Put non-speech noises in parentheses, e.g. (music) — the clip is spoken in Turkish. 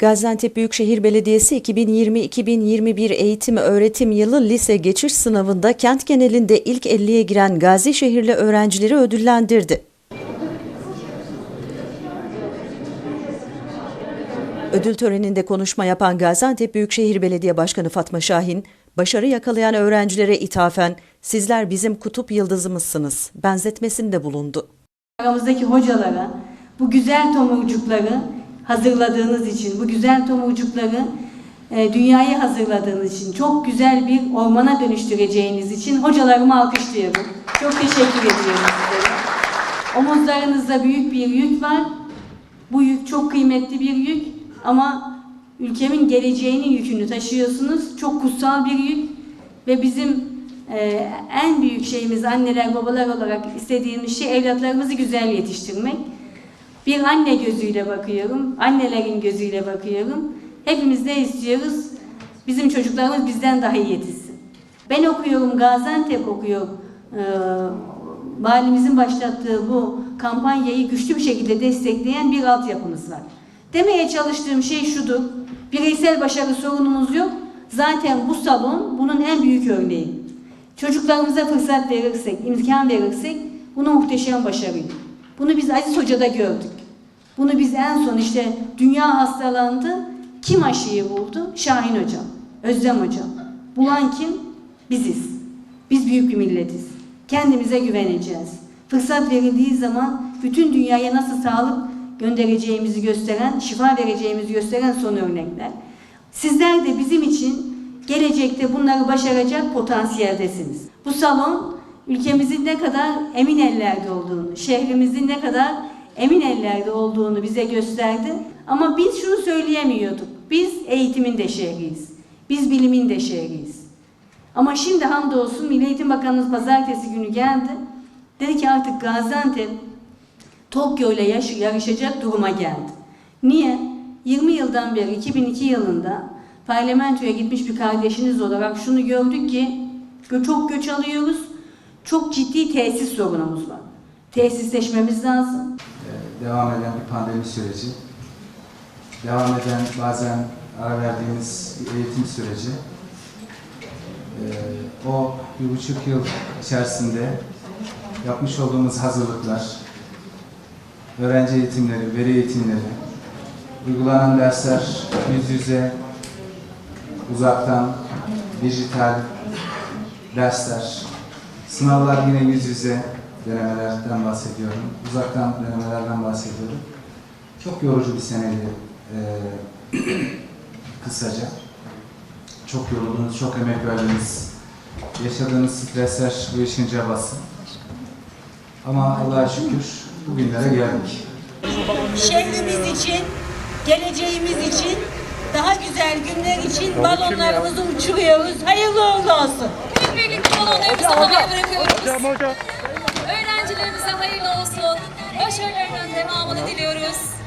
Gaziantep Büyükşehir Belediyesi 2020-2021 eğitim öğretim yılı lise geçiş sınavında kent genelinde ilk 50'ye giren Gazişehirli öğrencileri ödüllendirdi. Ödül töreninde konuşma yapan Gaziantep Büyükşehir Belediye Başkanı Fatma Şahin, başarı yakalayan öğrencilere ithafen "Sizler bizim kutup yıldızımızsınız." benzetmesinde bulundu. Aramızdaki hocalara bu güzel tomurcukları hazırladığınız için, bu güzel tomurcukları e, dünyaya hazırladığınız için, çok güzel bir ormana dönüştüreceğiniz için hocalarımı alkışlıyorum. Çok teşekkür ediyorum sizlere. Omuzlarınızda büyük bir yük var. Bu yük çok kıymetli bir yük ama ülkemin geleceğinin yükünü taşıyorsunuz. Çok kutsal bir yük ve bizim ee, en büyük şeyimiz anneler babalar olarak istediğimiz şey evlatlarımızı güzel yetiştirmek. Bir anne gözüyle bakıyorum, annelerin gözüyle bakıyorum. Hepimiz ne istiyoruz? Bizim çocuklarımız bizden daha iyi yetişsin. Ben okuyorum, Gaziantep okuyor. Ee, valimizin başlattığı bu kampanyayı güçlü bir şekilde destekleyen bir altyapımız var. Demeye çalıştığım şey şudur. Bireysel başarı sorunumuz yok. Zaten bu salon bunun en büyük örneği. Çocuklarımıza fırsat verirsek, imkan verirsek bunu muhteşem başarıyı. Bunu biz Aziz Hoca'da gördük. Bunu biz en son işte dünya hastalandı. Kim aşıyı buldu? Şahin Hocam, Özlem Hocam. Bulan kim? Biziz. Biz büyük bir milletiz. Kendimize güveneceğiz. Fırsat verildiği zaman bütün dünyaya nasıl sağlık göndereceğimizi gösteren, şifa vereceğimizi gösteren son örnekler. Sizler de bizim için gelecekte bunları başaracak potansiyeldesiniz. Bu salon ülkemizin ne kadar emin ellerde olduğunu, şehrimizin ne kadar emin ellerde olduğunu bize gösterdi. Ama biz şunu söyleyemiyorduk. Biz eğitimin de şehriyiz. Biz bilimin de şehriyiz. Ama şimdi hamdolsun Milli Eğitim Bakanımız pazartesi günü geldi. Dedi ki artık Gaziantep Tokyo ile yarışacak duruma geldi. Niye? 20 yıldan beri 2002 yılında parlamentoya gitmiş bir kardeşiniz olarak şunu gördük ki çok göç alıyoruz. Çok ciddi tesis sorunumuz var. Tesisleşmemiz lazım. Devam eden bir pandemi süreci, devam eden bazen ara verdiğimiz bir eğitim süreci, Ee, o bir buçuk yıl içerisinde yapmış olduğumuz hazırlıklar, öğrenci eğitimleri, veri eğitimleri, uygulanan dersler yüz yüze, uzaktan, dijital dersler, sınavlar yine yüz yüze denemelerden bahsediyorum, uzaktan denemelerden bahsediyorum. Çok yorucu bir seneydi eee, (clears throat) kısaca. Çok yoruldunuz, çok emek verdiniz. Yaşadığınız stresler bu işin cabası. Ama Allah'a şükür bugünlere geldik. şehrimiz için, geleceğimiz için, daha güzel günler için balonlarımızı uçuruyoruz. Hayırlı uğurlu olsun. Hep birlikte balonlarımızı havaya bırakıyoruz. Öğrencilerimize hayırlı olsun. Başarılarının devamını diliyoruz.